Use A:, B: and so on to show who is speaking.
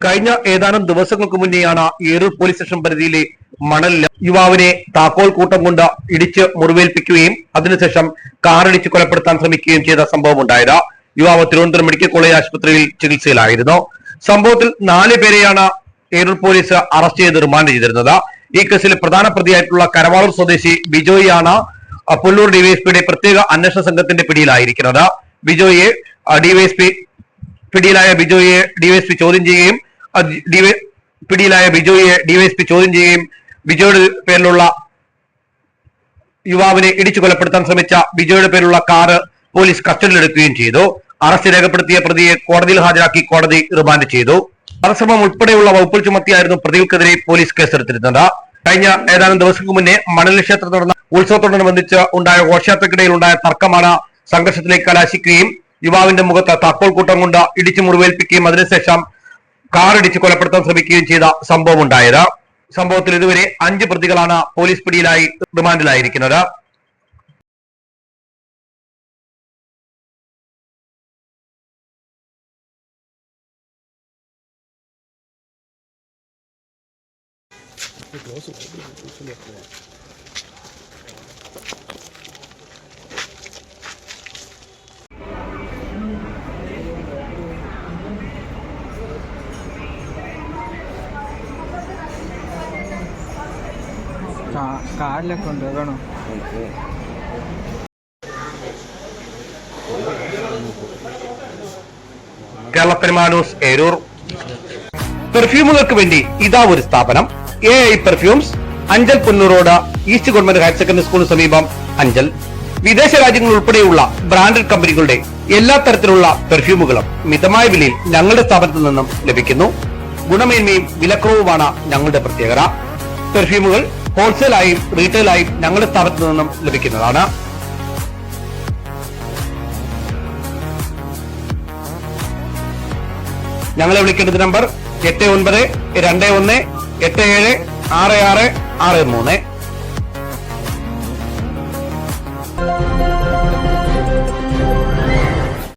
A: കഴിഞ്ഞ ഏതാനും ദിവസങ്ങൾക്ക് മുന്നെയാണ് ഏറൂർ പോലീസ് സ്റ്റേഷൻ പരിധിയിലെ മണൽ യുവാവിനെ താക്കോൽ കൂട്ടം കൊണ്ട് ഇടിച്ച് മുറിവേൽപ്പിക്കുകയും അതിനുശേഷം കാറിടിച്ച് കൊലപ്പെടുത്താൻ ശ്രമിക്കുകയും ചെയ്ത സംഭവം ഉണ്ടായത് യുവാവ് തിരുവനന്തപുരം മെഡിക്കൽ കോളേജ് ആശുപത്രിയിൽ ചികിത്സയിലായിരുന്നു. സംഭവത്തിൽ നാല് പേരെയാണ് ഏറൂർ പോലീസ് അറസ്റ്റ് ചെയ്ത് റിമാൻഡ് ചെയ്തിരുന്നത്. ഈ കേസിൽ പ്രധാന പ്രതിയായിട്ടുള്ള കരവാളൂർ സ്വദേശി ബിജോയിയാണ് പുല്ലൂർ ഡിവൈഎസ്പിയുടെ പ്രത്യേക അന്വേഷണ സംഘത്തിന്റെ പിടിയിലായിരിക്കുന്നത്. ബിജോയെ ഡിവൈഎസ്പി പിടിയിലായ ബിജോയെ ഡിവൈഎസ്പി ചോദ്യം ചെയ്യുകയും പിടിയിലായ ബിജോയെ ഡിവൈഎസ്പി ചോദ്യം ചെയ്യുകയും ബിജോയുടെ പേരിലുള്ള യുവാവിനെ ഇടിച്ചു കൊലപ്പെടുത്താൻ ശ്രമിച്ച ബിജോയുടെ പേരിലുള്ള കാറ് പോലീസ് കസ്റ്റഡിയിലെടുക്കുകയും ചെയ്തു. അറസ്റ്റ് രേഖപ്പെടുത്തിയ പ്രതിയെ കോടതിയിൽ ഹാജരാക്കി കോടതി റിമാൻഡ് ചെയ്തു. വധശ്രമം ഉൾപ്പെടെയുള്ള വകുപ്പിൽ ചുമത്തിയായിരുന്നു പ്രതികൾക്കെതിരെ പോലീസ് കേസെടുത്തിരുന്നത്. കഴിഞ്ഞ ഏതാനും ദിവസങ്ങൾക്ക് മുന്നേ മണലി ക്ഷേത്രത്തിൽ നടന്ന ഉത്സവത്തോടനുബന്ധിച്ച് ഉണ്ടായ ഘോഷയാത്രക്കിടയിൽ ഉണ്ടായ തർക്കമാണ് സംഘർഷത്തിലേക്ക് കലാശിക്കുകയും യുവാവിന്റെ മുഖത്ത് താക്കോൽ കൂട്ടം കൊണ്ട് ഇടിച്ചു മുറിവേൽപ്പിക്കുകയും അതിനുശേഷം കാർ ഇടിച്ച് കൊലപ്പെടുത്താൻ ശ്രമിക്കുകയും ചെയ്ത സംഭവം ഉണ്ടായത് സംഭവത്തിൽ ഇതുവരെ അഞ്ച് പ്രതികളാണ് പോലീസ് പിടിയിലായി റിമാൻഡിലായിരിക്കുന്നത്.
B: കാലിലൊക്കെ ഉണ്ട് വേണോ?
A: കേരളപ്പെരുമാനൂസ് ഏരൂർ. പെർഫ്യൂമുകൾക്ക് വേണ്ടി ഇതാ ഒരു സ്ഥാപനം. A I perfumes Anchal Punnurodu east government higher secondary സ്കൂളിന് സമീപം അഞ്ചൽ. വിദേശ രാജ്യങ്ങൾ ഉൾപ്പെടെയുള്ള ബ്രാൻഡഡ് കമ്പനികളുടെ എല്ലാ തരത്തിലുള്ള പെർഫ്യൂമുകളും മിതമായ വിലയിൽ ഞങ്ങളുടെ സ്ഥാപനത്തിൽ നിന്നും ലഭിക്കുന്നു. ഗുണമേന്മയും വിലക്കുറവുമാണ് ഞങ്ങളുടെ പ്രത്യേകത. പെർഫ്യൂമുകൾ ഹോൾസെയിലായും റീറ്റെയിലായും ഞങ്ങളുടെ സ്ഥാപനത്തിൽ നിന്നും ലഭിക്കുന്നതാണ്. ഞങ്ങളെ വിളിക്കേണ്ടത് നമ്പർ എട്ട് ഒൻപത് രണ്ട് ഒന്ന് എട്ട് ഏഴ് ആറ് ആറ് ആറ് മൂന്ന്.